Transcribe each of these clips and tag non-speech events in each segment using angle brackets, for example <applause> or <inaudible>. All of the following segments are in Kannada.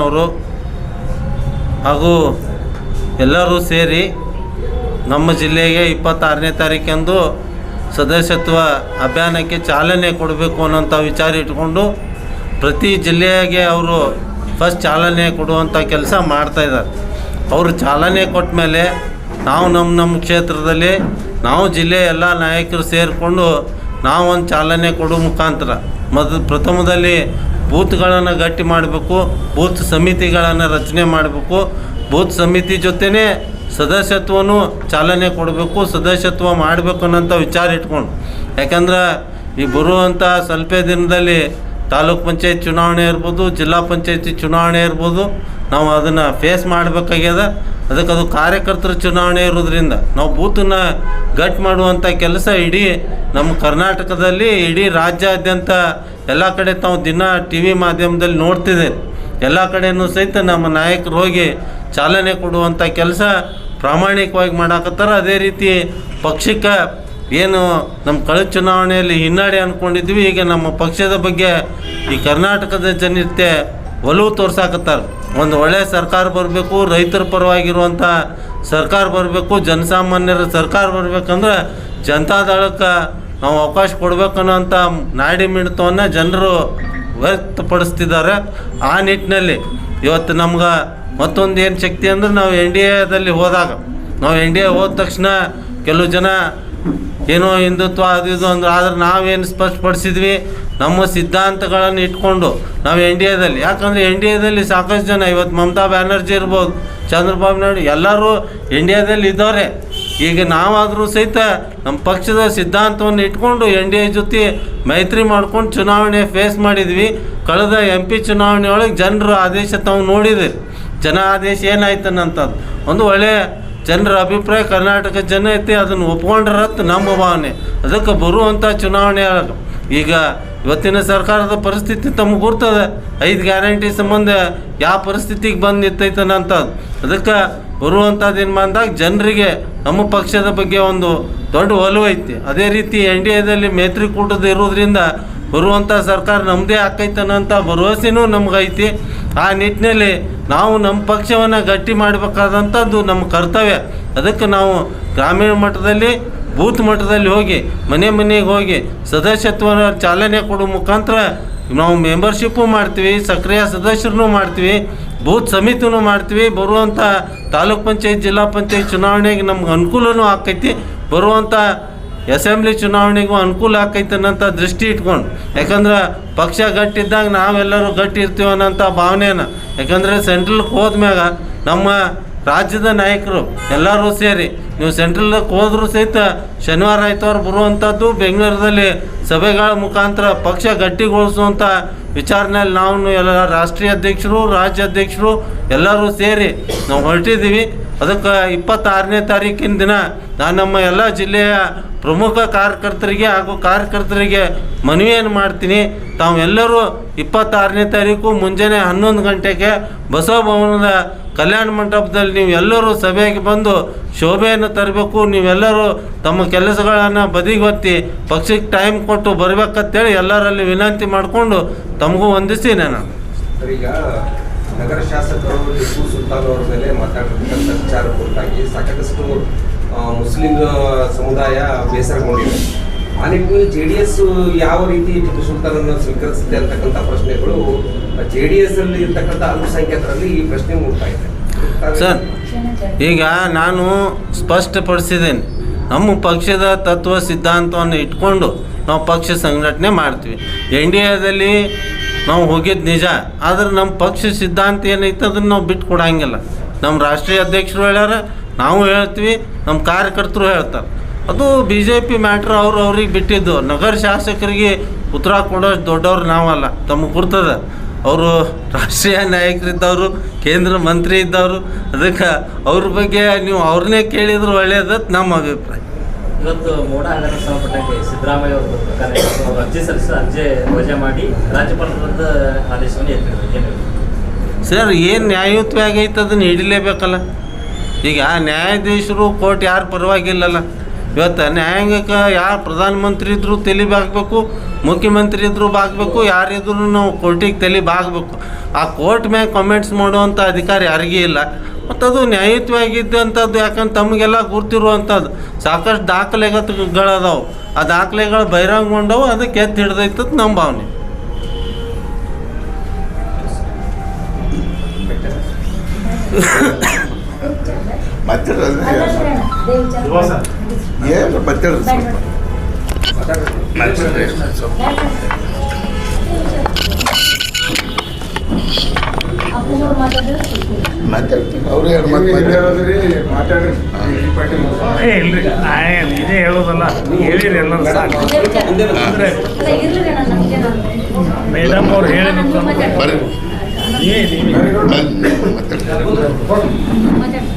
ಅವರು ಹಾಗೂ ಎಲ್ಲರೂ ಸೇರಿ ನಮ್ಮ ಜಿಲ್ಲೆಗೆ ಇಪ್ಪತ್ತಾರನೇ ತಾರೀಕಂದು ಸದಸ್ಯತ್ವ ಅಭಿಯಾನಕ್ಕೆ ಚಾಲನೆ ಕೊಡಬೇಕು ಅನ್ನೋಂಥ ವಿಚಾರ ಇಟ್ಕೊಂಡು ಪ್ರತಿ ಜಿಲ್ಲೆಗೆ ಅವರು ಫಸ್ಟ್ ಚಾಲನೆ ಕೊಡುವಂಥ ಕೆಲಸ ಮಾಡ್ತಾಯಿದ್ದಾರೆ ಅವರು ಚಾಲನೆ ಕೊಟ್ಟ ಮೇಲೆ ನಾವು ನಮ್ಮ ನಮ್ಮ ಕ್ಷೇತ್ರದಲ್ಲಿ ನಾವು ಜಿಲ್ಲೆಯ ಎಲ್ಲ ನಾಯಕರು ಸೇರಿಕೊಂಡು ನಾವು ಒಂದು ಚಾಲನೆ ಕೊಡೋ ಮುಖಾಂತರ. ಮೊದಲು ಪ್ರಥಮದಲ್ಲಿ ಬೂತ್ಗಳನ್ನು ಗಟ್ಟಿ ಮಾಡಬೇಕು, ಬೂತ್ ಸಮಿತಿಗಳನ್ನು ರಚನೆ ಮಾಡಬೇಕು. ಬೂತ್ ಸಮಿತಿ ಜೊತೆನೇ ಸದಸ್ಯತ್ವನೂ ಚಾಲನೆ ಕೊಡಬೇಕು, ಸದಸ್ಯತ್ವ ಮಾಡಬೇಕು ಅನ್ನೋಂಥ ವಿಚಾರ ಇಟ್ಕೊಂಡು. ಯಾಕಂದ್ರೆ ಈ ಬರುವಂಥ ಸ್ವಲ್ಪ ದಿನದಲ್ಲಿ ತಾಲೂಕ್ ಪಂಚಾಯತ್ ಚುನಾವಣೆ ಇರ್ಬೋದು, ಜಿಲ್ಲಾ ಪಂಚಾಯತಿ ಚುನಾವಣೆ ಇರ್ಬೋದು, ನಾವು ಅದನ್ನು ಫೇಸ್ ಮಾಡಬೇಕಾಗ್ಯದ. ಅದಕ್ಕೆ ಅದು ಕಾರ್ಯಕರ್ತರ ಚುನಾವಣೆ ಇರೋದ್ರಿಂದ ನಾವು ಬೂತನ್ನ ಗಟ್ ಮಾಡುವಂಥ ಕೆಲಸ ಇಡೀ ನಮ್ಮ ಕರ್ನಾಟಕದಲ್ಲಿ, ಇಡೀ ರಾಜ್ಯಾದ್ಯಂತ ಎಲ್ಲ ಕಡೆ ತಾವು ದಿನ ಟಿ ವಿ ಮಾಧ್ಯಮದಲ್ಲಿ ನೋಡ್ತಿದ್ದೇವೆ ಎಲ್ಲ ಕಡೆಯೂ ಸಹಿತ ನಮ್ಮ ನಾಯಕರು ಹೋಗಿ ಚಾಲನೆ ಕೊಡುವಂಥ ಕೆಲಸ ಪ್ರಾಮಾಣಿಕವಾಗಿ ಮಾಡಾಕತ್ತಾರ. ಅದೇ ರೀತಿ ಪಕ್ಷಕ್ಕೆ ಏನು ನಮ್ಮ ಕಳೆದ ಚುನಾವಣೆಯಲ್ಲಿ ಹಿನ್ನಡೆ ಅಂದ್ಕೊಂಡಿದ್ವಿ ಈಗ ನಮ್ಮ ಪಕ್ಷದ ಬಗ್ಗೆ ಈ ಕರ್ನಾಟಕದ ಜನತೆ ಒಲವು ತೋರ್ಸಾಕತ್ತಾರ. ಒಂದು ಒಳ್ಳೆಯ ಸರ್ಕಾರ ಬರಬೇಕು, ರೈತರ ಪರವಾಗಿರುವಂಥ ಸರ್ಕಾರ ಬರಬೇಕು, ಜನಸಾಮಾನ್ಯರ ಸರ್ಕಾರ ಬರಬೇಕಂದ್ರೆ ಜನತಾದಳಕ್ಕೆ ನಾವು ಅವಕಾಶ ಕೊಡಬೇಕನ್ನೋಂಥ ನಾಡಿ ಮಿಡಿತವನ್ನು ಜನರು ವ್ಯಕ್ತಪಡಿಸ್ತಿದ್ದಾರೆ. ಆ ನಿಟ್ಟಿನಲ್ಲಿ ಇವತ್ತು ನಮ್ಗೆ ಮತ್ತೊಂದು ಏನು ಶಕ್ತಿ ಅಂದ್ರೆ ನಾವು ಎನ್ ಡಿ ಎದಲ್ಲಿ ಹೋದಾಗ, ನಾವು ಎನ್ ಡಿ ಎ ಹೋದ ತಕ್ಷಣ ಕೆಲವು ಜನ ಏನೋ ಹಿಂದುತ್ವ ಅದು ಇದು ಅಂದ್ರೆ. ಆದ್ರೆ ನಾವೇನು ಸ್ಪಷ್ಟಪಡಿಸಿದ್ವಿ? ನಮ್ಮ ಸಿದ್ಧಾಂತಗಳನ್ನು ಇಟ್ಕೊಂಡು ನಾವು ಎನ್ ಡಿ ಎದಲ್ಲಿ. ಯಾಕಂದರೆ ಎನ್ ಡಿ ಎದಲ್ಲಿ ಸಾಕಷ್ಟು ಜನ ಇವತ್ತು ಮಮತಾ ಬ್ಯಾನರ್ಜಿ ಇರ್ಬೋದು, ಚಂದ್ರಬಾಬು ನಾಯ್ಡು, ಎಲ್ಲರೂ ಇಂಡಿಯಾದಲ್ಲಿ ಇದ್ದವ್ರೆ. ಈಗ ನಾವಾದರೂ ಸಹಿತ ನಮ್ಮ ಪಕ್ಷದ ಸಿದ್ಧಾಂತವನ್ನು ಇಟ್ಕೊಂಡು ಎನ್ ಡಿ ಎ ಜೊತೆ ಮೈತ್ರಿ ಮಾಡ್ಕೊಂಡು ಚುನಾವಣೆ ಫೇಸ್ ಮಾಡಿದ್ವಿ. ಕಳೆದ ಎಂ ಪಿ ಚುನಾವಣೆಯೊಳಗೆ ಜನರು ಆದೇಶ ತಾವು ನೋಡಿದೆ ಜನ ಆದೇಶ ಏನಾಯ್ತನಂತದ್ದು ಒಂದು ಒಳ್ಳೆಯ ಜನರ ಅಭಿಪ್ರಾಯ ಕರ್ನಾಟಕ ಜನ ಐತಿ, ಅದನ್ನು ಒಪ್ಕೊಂಡ್ರತ್ ನಮ್ಮ ಭಾವನೆ. ಅದಕ್ಕೆ ಬರುವಂಥ ಚುನಾವಣೆ ಈಗ ಇವತ್ತಿನ ಸರ್ಕಾರದ ಪರಿಸ್ಥಿತಿ ತಮಗೆ ಗುರ್ತದೆ. ಐದು ಗ್ಯಾರಂಟಿ ಸಂಬಂಧ ಯಾವ ಪರಿಸ್ಥಿತಿಗೆ ಬಂದು ನಿಂತೈತನ ಅಂತದ್ದು ಅದಕ್ಕೆ ಬರುವಂಥದ್ದು ಏನು ಬಂದಾಗ ಜನರಿಗೆ ನಮ್ಮ ಪಕ್ಷದ ಬಗ್ಗೆ ಒಂದು ದೊಡ್ಡ ಒಲವು ಐತಿ. ಅದೇ ರೀತಿ ಎನ್ ಡಿ ಎದಲ್ಲಿ ಮೈತ್ರಿಕೂಟದ ಇರೋದ್ರಿಂದ ಬರುವಂಥ ಸರ್ಕಾರ ನಮ್ಮದೇ ಆಕೈತನಂತ ಭರವಸೆನೂ ನಮಗೈತಿ ಆ ನಿಟ್ಟಿನಲ್ಲಿ ನಾವು ನಮ್ಮ ಪಕ್ಷವನ್ನು ಗಟ್ಟಿ ಮಾಡಬೇಕಾದಂಥದ್ದು ನಮ್ಮ ಕರ್ತವ್ಯ. ಅದಕ್ಕೆ ನಾವು ಗ್ರಾಮೀಣ ಮಟ್ಟದಲ್ಲಿ, ಬೂತ್ ಮಟ್ಟದಲ್ಲಿ ಹೋಗಿ, ಮನೆ ಮನೆಗೆ ಹೋಗಿ ಸದಸ್ಯತ್ವ ಚಾಲನೆ ಕೊಡೋ ಮುಖಾಂತರ ನಾವು ಮೆಂಬರ್ಶಿಪ್ಪು ಮಾಡ್ತೀವಿ, ಸಕ್ರಿಯ ಸದಸ್ಯರನ್ನು ಮಾಡ್ತೀವಿ, ಬೂತ್ ಸಮಿತಿನೂ ಮಾಡ್ತೀವಿ. ಬರುವಂಥ ತಾಲೂಕ್ ಪಂಚಾಯತ್, ಜಿಲ್ಲಾ ಪಂಚಾಯತ್ ಚುನಾವಣೆಗೆ ನಮ್ಗೆ ಅನುಕೂಲವೂ ಆಕೈತಿ. ಬರುವಂಥ ಅಸೆಂಬ್ಲಿ ಚುನಾವಣೆಗೂ ಅನುಕೂಲ ಆಕೈತೆ ಅನ್ನೋಂಥ ದೃಷ್ಟಿ ಇಟ್ಕೊಂಡು. ಯಾಕಂದ್ರೆ ಪಕ್ಷ ಗಟ್ಟಿದ್ದಾಗ ನಾವೆಲ್ಲರೂ ಗಟ್ಟಿ ಇರ್ತೀವಿ ಅನ್ನೋಂಥ ಭಾವನೆನ ಯಾಕಂದರೆ ಸೆಂಟ್ರಲ್ಗೆ ಹೋದ್ಮ್ಯಾಗ ನಮ್ಮ ರಾಜ್ಯದ ನಾಯಕರು ಎಲ್ಲರೂ ಸೇರಿ, ನೀವು ಸೆಂಟ್ರಲ್ಗೆ ಹೋದ್ರೂ ಸಹಿತ ಶನಿವಾರ ಆಯ್ತವ್ರು ಬರುವಂಥದ್ದು ಬೆಂಗಳೂರಲ್ಲಿ ಸಭೆಗಳ ಮುಖಾಂತರ ಪಕ್ಷ ಗಟ್ಟಿಗೊಳಿಸುವಂಥ ವಿಚಾರನಲ್ಲಿ ನಾವು ಎಲ್ಲ ರಾಷ್ಟ್ರೀಯ ಅಧ್ಯಕ್ಷರು, ರಾಜ್ಯ ಅಧ್ಯಕ್ಷರು ಎಲ್ಲರೂ ಸೇರಿ ನಾವು ಹೊರಟಿದ್ದೀವಿ. ಅದಕ್ಕೆ ಇಪ್ಪತ್ತಾರನೇ ತಾರೀಕಿನ ದಿನ ನಾನು ನಮ್ಮ ಎಲ್ಲ ಜಿಲ್ಲೆಯ ಪ್ರಮುಖ ಕಾರ್ಯಕರ್ತರಿಗೆ ಹಾಗೂ ಕಾರ್ಯಕರ್ತರಿಗೆ ಮನವಿಯನ್ನು ಮಾಡ್ತೀನಿ, ತಾವೆಲ್ಲರೂ ಇಪ್ಪತ್ತಾರನೇ ತಾರೀಕು ಮುಂಜಾನೆ ಹನ್ನೊಂದು ಗಂಟೆಗೆ ಬಸವ ಭವನದ ಕಲ್ಯಾಣ ಮಂಟಪದಲ್ಲಿ ನೀವು ಎಲ್ಲರೂ ಸಭೆಗೆ ಬಂದು ಶೋಭೆಯನ್ನು ತರಬೇಕು, ನೀವೆಲ್ಲರೂ ತಮ್ಮ ಕೆಲಸಗಳನ್ನು ಬದಿಗೊತ್ತಿ ಪಕ್ಷಕ್ಕೆ ಟೈಮ್ ಕೊಟ್ಟು ಬರಬೇಕಂತೇಳಿ ಎಲ್ಲರಲ್ಲಿ ವಿನಂತಿ ಮಾಡಿಕೊಂಡು ತಮಗೂ ವಂದಿಸಿ ನಾನು. ನಗರ ಶಾಸಕರು, ಟಿಪ್ಪು ಸುಲ್ತಾನ್ ಅವರ ಮೇಲೆ ಮಾತಾಡಿರ್ತಕ್ಕಂಥ ವಿಚಾರ ಸಾಕಷ್ಟು ಮುಸ್ಲಿಂ ಸಮುದಾಯ ಬೇಸರಗೊಂಡಿದೆ. ಆ ನಿಟ್ಟಿನಲ್ಲಿ ಜೆ ಡಿ ಎಸ್ ಯಾವ ರೀತಿ ಟಿಪ್ಪು ಸುಲ್ತಾನನ್ನು ಸ್ವೀಕರಿಸುತ್ತೆ ಅಂತಕ್ಕಂಥ ಪ್ರಶ್ನೆಗಳು ಜೆ ಡಿ ಎಸ್ ಅಲ್ಲಿ ಇರ್ತಕ್ಕಂಥ ಅಲ್ಪಸಂಖ್ಯಾತರಲ್ಲಿ ಈ ಪ್ರಶ್ನೆ ಮೂಡ್ತಾ ಇದೆ. ಸರ್, ಈಗ ನಾನು ಸ್ಪಷ್ಟಪಡಿಸಿದ್ದೇನೆ. ನಮ್ಮ ಪಕ್ಷದ ತತ್ವ ಸಿದ್ಧಾಂತವನ್ನು ಇಟ್ಕೊಂಡು ನಾವು ಪಕ್ಷ ಸಂಘಟನೆ ಮಾಡ್ತೀವಿ. ಎನ್ ಡಿ ಎದಲ್ಲಿ ನಾವು ಹೋಗಿದ್ದು ನಿಜ, ಆದರೆ ನಮ್ಮ ಪಕ್ಷ ಸಿದ್ಧಾಂತ ಏನೈತೆ ಅದನ್ನು ನಾವು ಬಿಟ್ಟು ಕೊಡೋಂಗಿಲ್ಲ ನಮ್ಮ ರಾಷ್ಟ್ರೀಯ ಅಧ್ಯಕ್ಷರು ಹೇಳ್ಯಾರ ನಾವು ಹೇಳ್ತೀವಿ ನಮ್ಮ ಕಾರ್ಯಕರ್ತರು ಹೇಳ್ತಾರೆ. ಅದು ಬಿ ಜೆ ಪಿ ಮ್ಯಾಟ್ರ್ ಅವರು ಅವ್ರಿಗೆ ಬಿಟ್ಟಿದ್ದು. ನಗರ ಶಾಸಕರಿಗೆ ಉತ್ತರ ಕೊಡೋಷ್ಟು ದೊಡ್ಡವ್ರು ನಾವಲ್ಲ ತಮಗೆ ಗುರ್ತದ. ಅವರು ರಾಷ್ಟ್ರೀಯ ನಾಯಕರಿದ್ದವರು ಕೇಂದ್ರ ಮಂತ್ರಿ ಇದ್ದವರು ಅದಕ್ಕೆ ಅವ್ರ ಬಗ್ಗೆ ನೀವು ಅವ್ರನ್ನೇ ಕೇಳಿದ್ರೆ ಒಳ್ಳೆಯದ ನಮ್ಮ ಅಭಿಪ್ರಾಯ. ಇವತ್ತು ಮೋಡ ಹಗರಣ ಸಂಬಂಧಪಟ್ಟಂಗೆ ಸಿದ್ದರಾಮಯ್ಯ ಅವರ ಅರ್ಜಿ ಸಲ್ಲಿಸಿ ಅರ್ಜಿ ವಜಾ ಮಾಡಿ ರಾಜ್ಯಪಾಲರದ ಆದೇಶವನ್ನು ಎತ್ತಿದ್ರು ಸರ್ ಏನು ನ್ಯಾಯಯುತವಾಗಿ ಐತೆ ಅದನ್ನು ಹಿಡಿಲೇಬೇಕಲ್ಲ. ಈಗ ನ್ಯಾಯಾಧೀಶರು ಕೋರ್ಟ್ ಯಾರು ಪರವಾಗಿಲ್ಲಲ್ಲ. ಇವತ್ತು ನ್ಯಾಯಾಂಗಕ್ಕೆ ಯಾರು ಪ್ರಧಾನಮಂತ್ರಿ ಇದ್ದರೂ ತಲೆ ಬಾಗಬೇಕು ಮುಖ್ಯಮಂತ್ರಿ ಇದ್ದರೂ ಬಾಗಬೇಕು ಯಾರಿದ್ರು ನಾವು ಕೋರ್ಟಿಗೆ ತಲೆ ಬಾಗಬೇಕು. ಆ ಕೋರ್ಟ್ ಮ್ಯಾಗ ಕಮೆಂಟ್ಸ್ ಮಾಡುವಂಥ ಅಧಿಕಾರ ಯಾರಿಗೂ ಇಲ್ಲ. ಮತ್ತು ಅದು ನ್ಯಾಯಯುತವಾಗಿದ್ದಂಥದ್ದು ಯಾಕಂದ್ರೆ ತಮಗೆಲ್ಲ ಗುರ್ತಿರುವಂಥದ್ದು ಸಾಕಷ್ಟು ದಾಖಲೆಗಳದಾವು. ಆ ದಾಖಲೆಗಳು ಬಹಿರಂಗಗೊಂಡವು ಅದಕ್ಕೆ ಎತ್ತಿ ಹಿಡ್ದೈತದ ನಮ್ಮ ಭಾವನೆ. <coughs> <coughs> ಮತ್ತೆ ಏನು ಮತ್ತೆ ಸ್ವಲ್ಪ ಮಾತಾಡ್ತೀನಿ. ಅವ್ರು ಎರಡು ಮಾತು ಮಾತಾಡ್ತಾರೆ. ಏ ಇಲ್ರಿ ಇದೇ ಹೇಳೋದಲ್ಲ. ಹೇಳಿರಿ ಎಲ್ಲರೂ ಸಾಕು. ಅಂದ್ರೆ ಮೇಡಮ್ ಅವ್ರು ಹೇಳಿದ್ರು ಬರ್ರಿ. ನೀವೇ.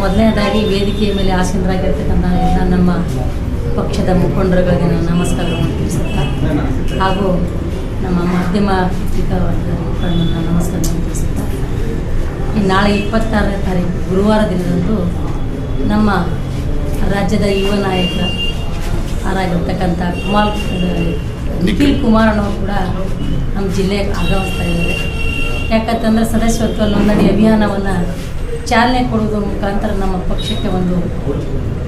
ಮೊದಲನೇದಾಗಿ ವೇದಿಕೆಯ ಮೇಲೆ ಆಸೀನರಾಗಿರ್ತಕ್ಕಂಥ ಎಲ್ಲ ನಮ್ಮ ಪಕ್ಷದ ಮುಖಂಡರುಗಳಿಗೆ ನಾನು ನಮಸ್ಕಾರವನ್ನು ತಿಳಿಸುತ್ತಾ ಹಾಗೂ ನಮ್ಮ ಮಾಧ್ಯಮ ಮುಖಂಡನ್ನು ಮುಖಂಡರನ್ನ ನಮಸ್ಕಾರವನ್ನು ತಿಳಿಸುತ್ತಾ. ನಾಳೆ ಇಪ್ಪತ್ತಾರನೇ ತಾರೀಕು ಗುರುವಾರ ದಿನದಂದು ನಮ್ಮ ರಾಜ್ಯದ ಯುವ ನಾಯಕ ಆರಾಗಿರ್ತಕ್ಕಂಥ ಕುಮಾರ್, ನಿಖಿಲ್ ಕುಮಾರಣ್ಣವರು ಕೂಡ ನಮ್ಮ ಜಿಲ್ಲೆಗೆ ಆಗಮಿಸ್ತಾ ಇದ್ದಾರೆ. ಯಾಕಂತಂದ್ರೆ ಸದಸ್ಯತ್ವ ನೋಂದಣಿ ಅಭಿಯಾನವನ್ನು ಚಾಲನೆ ಕೊಡುವುದರ ಮುಖಾಂತರ ನಮ್ಮ ಪಕ್ಷಕ್ಕೆ ಒಂದು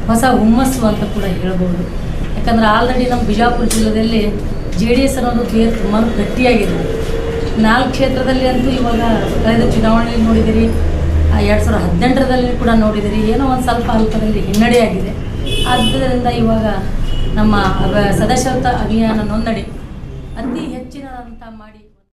ಹೊಸ ಹುಮ್ಮಸ್ಸು ಅಂತ ಕೂಡ ಹೇಳ್ಬೋದು. ಯಾಕಂದ್ರೆ ಆಲ್ರೆಡಿ ನಮ್ಮ ಬಿಜಾಪುರ ಜಿಲ್ಲೆಯಲ್ಲಿ ಜೆ ಡಿ ಎಸ್ ಅನ್ನೋದು ಬೇರೆ ತುಂಬ ಗಟ್ಟಿಯಾಗಿದೆ. ನಾಲ್ಕು ಕ್ಷೇತ್ರದಲ್ಲಿ ಅಂತೂ ಇವಾಗ ಕಳೆದ ಚುನಾವಣೆಯಲ್ಲಿ ನೋಡಿದಿರಿ ಎರಡು ಸಾವಿರದ ಹದಿನೆಂಟರಲ್ಲಿ ಕೂಡ ನೋಡಿದಿರಿ, ಏನೋ ಒಂದು ಸ್ವಲ್ಪ ಅಲ್ಪದಲ್ಲಿ ಹಿನ್ನಡೆಯಾಗಿದೆ. ಆದ್ದರಿಂದ ಇವಾಗ ನಮ್ಮ ಸದಸ್ಯತ್ವ ಅಭಿಯಾನ ನೋಂದಣಿ ಅತಿ ಹೆಚ್ಚಿನಂತ ಮಾಡಿ